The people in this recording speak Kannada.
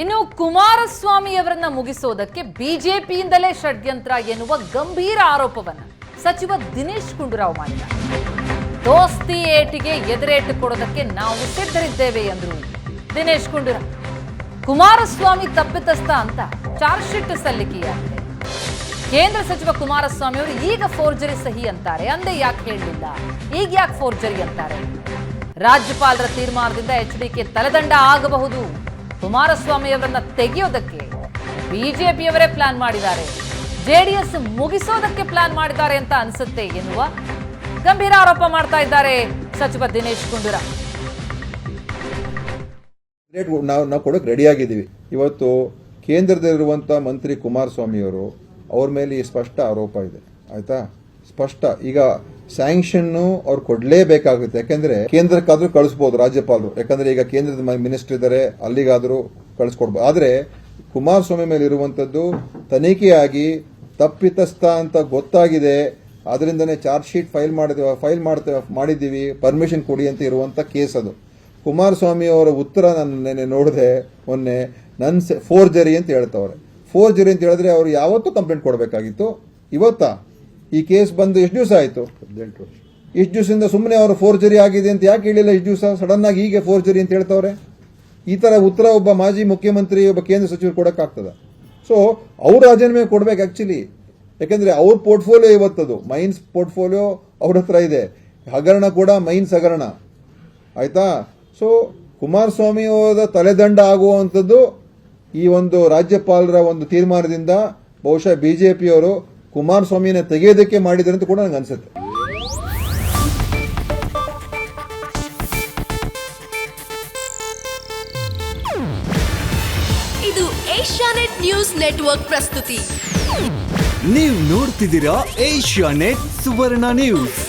ಇನ್ನು ಕುಮಾರಸ್ವಾಮಿಯವರನ್ನ ಮುಗಿಸೋದಕ್ಕೆ ಬಿಜೆಪಿಯಿಂದಲೇ ಷಡ್ಯಂತ್ರ ಎನ್ನುವ ಗಂಭೀರ ಆರೋಪವನ್ನು ಸಚಿವ ದಿನೇಶ್ ಗುಂಡೂರಾವ್ ಮಾಡಿದ ದೋಸ್ತಿ ಏಟಿಗೆ ಎದುರೇಟು ಕೊಡೋದಕ್ಕೆ ನಾವು ಸಿದ್ಧರಿದ್ದೇವೆ ಎಂದರು ದಿನೇಶ್ ಗುಂಡೂರಾವ್. ಕುಮಾರಸ್ವಾಮಿ ತಪ್ಪಿತಸ್ಥ ಅಂತ ಚಾರ್ಜ್ ಶೀಟ್ ಸಲ್ಲಿಕೆಯಾಗಿದೆ ಕೇಂದ್ರ ಸಚಿವ ಕುಮಾರಸ್ವಾಮಿ ಅವರು ಈಗ ಫೋರ್ಜರಿ ಸಹಿ ಅಂತಾರೆ, ಅಂದೇ ಯಾಕೆ ಹೇಳಲಿಲ್ಲ ಈಗ ಯಾಕೆ ಫೋರ್ಜರಿ ಅಂತಾರೆ? ರಾಜ್ಯಪಾಲರ ತೀರ್ಮಾನದಿಂದ ಎಚ್ ಡಿಕೆ ತಲೆದಂಡ ಆಗಬಹುದು. ಕುಮಾರಸ್ವಾಮಿ ಅವರನ್ನ ತೆಗೆಯೋದಕ್ಕೆ ಬಿಜೆಪಿಯವರೇ ಪ್ಲಾನ್ ಮಾಡಿದ್ದಾರೆ. ಜೆಡಿಎಸ್ ಮುಗಿಸೋದಕ್ಕೆ ಪ್ಲಾನ್ ಮಾಡಿದ್ದಾರೆ ಅಂತ ಅನಿಸುತ್ತೆ ಎನ್ನುವ ಗಂಭೀರ ಆರೋಪ ಮಾಡ್ತಾ ಇದ್ದಾರೆ ಸಚಿವ ದಿನೇಶ್ ಗುಂಡೂರಾವ್ ನಾವು ನಾವು ಕೊಡೋಕೆ ರೆಡಿಯಾಗಿದ್ದೀವಿ ಇವತ್ತು ಕೇಂದ್ರದಲ್ಲಿರುವಂಥ ಮಂತ್ರಿ ಕುಮಾರಸ್ವಾಮಿಯವರು ಅವ್ರ ಮೇಲೆ ಈ ಸ್ಪಷ್ಟ ಆರೋಪ ಇದೆ. ಆಯಿತಾ? ಸ್ಪಷ್ಟ. ಈಗ ಸ್ಯಾಂಕ್ಷನ್ನು ಅವ್ರು ಕೊಡಲೇಬೇಕಾಗುತ್ತೆ. ಯಾಕಂದ್ರೆ ಕೇಂದ್ರಕ್ಕಾದ್ರೂ ಕಳಿಸ್ಬೋದು ರಾಜ್ಯಪಾಲರು. ಯಾಕಂದ್ರೆ ಈಗ ಕೇಂದ್ರದ ಮಿನಿಸ್ಟರ್ ಇದ್ದಾರೆ ಅಲ್ಲಿಗಾದರೂ ಕಳಿಸ್ಕೊಡ್ಬೋದು ಆದ್ರೆ ಕುಮಾರಸ್ವಾಮಿ ಮೇಲೆ ಇರುವಂತದ್ದು ತನಿಖೆಯಾಗಿ ತಪ್ಪಿತಸ್ಥ ಅಂತ ಗೊತ್ತಾಗಿದೆ. ಅದರಿಂದನೇ ಚಾರ್ಜ್ ಶೀಟ್ ಫೈಲ್ ಮಾಡಿದ, ಫೈಲ್ ಮಾಡ್ತೇವೆ ಮಾಡಿದ್ದೀವಿ, ಪರ್ಮಿಷನ್ ಕೊಡಿ ಅಂತ ಇರುವಂತ ಕೇಸ್ ಅದು. ಕುಮಾರಸ್ವಾಮಿ ಅವರ ಉತ್ತರ ನಾನು ನೆನೆ ನೋಡಿದೆ ಮೊನ್ನೆ ನನ್ನ ಫೋರ್ಜರಿ ಅಂತ ಹೇಳ್ತವ್ರೆ. ಫೋರ್ಜರಿ ಅಂತ ಹೇಳಿದ್ರೆ ಅವ್ರು ಯಾವತ್ತೂ ಕಂಪ್ಲೇಂಟ್ ಕೊಡಬೇಕಾಗಿತ್ತು. ಇವತ್ತಾ? ಈ ಕೇಸ್ ಬಂದು ಎಷ್ಟು ದಿವಸ ಆಯಿತು? ಇಷ್ಟು ದಿವಸದಿಂದ ಸುಮ್ಮನೆ ಅವರು ಫೋರ್ಜರಿ ಆಗಿದೆ ಅಂತ ಯಾಕೆ ಹೇಳಿಲ್ಲ? ಇಷ್ಟು ದಿವಸ ಸಡನ್ ಆಗಿ ಹೀಗೆ ಫೋರ್ಜರಿ ಅಂತ ಹೇಳ್ತವ್ರೆ? ಈ ಥರ ಉತ್ತರ ಒಬ್ಬ ಮಾಜಿ ಮುಖ್ಯಮಂತ್ರಿ ಒಬ್ಬ ಕೇಂದ್ರ ಸಚಿವರು ಕೊಡಕ್ಕಾಗ್ತದ? ಸೊ ಅವ್ರ ರಾಜೀನಾಮೆ ಕೊಡ್ಬೇಕು ಆ್ಯಕ್ಚುಲಿ ಯಾಕೆಂದರೆ ಅವ್ರ ಪೋರ್ಟ್ಫೋಲಿಯೋ ಇವತ್ತದು. ಮೈನ್ಸ್ ಪೋರ್ಟ್ಫೋಲಿಯೋ ಅವ್ರ ಹತ್ರ ಇದೆ. ಹಗರಣ ಕೂಡ ಮೈನ್ಸ್ ಹಗರಣ. ಆಯಿತಾ? ಸೊ ಕುಮಾರಸ್ವಾಮಿ ಅವರ ತಲೆದಂಡ ಆಗುವಂಥದ್ದು ಈ ಒಂದು ರಾಜ್ಯಪಾಲರ ಒಂದು ತೀರ್ಮಾನದಿಂದ ಬಹುಶಃ ಬಿಜೆಪಿಯವರು ಕುಮಾರಸ್ವಾಮಿನ ತೆಗೆಯೋದಕ್ಕೆ ಮಾಡಿದ್ದಾರೆ ಅಂತ ಕೂಡ ನನಗೆ ಅನ್ಸುತ್ತೆ. ಇದು ಏಷ್ಯಾನೆಟ್ ನ್ಯೂಸ್ ನೆಟ್ವರ್ಕ್ ಪ್ರಸ್ತುತಿ. ನೀವು ನೋಡ್ತಿದ್ದೀರಾ ಏಷ್ಯಾ ನೆಟ್ ಸುವರ್ಣ ನ್ಯೂಸ್.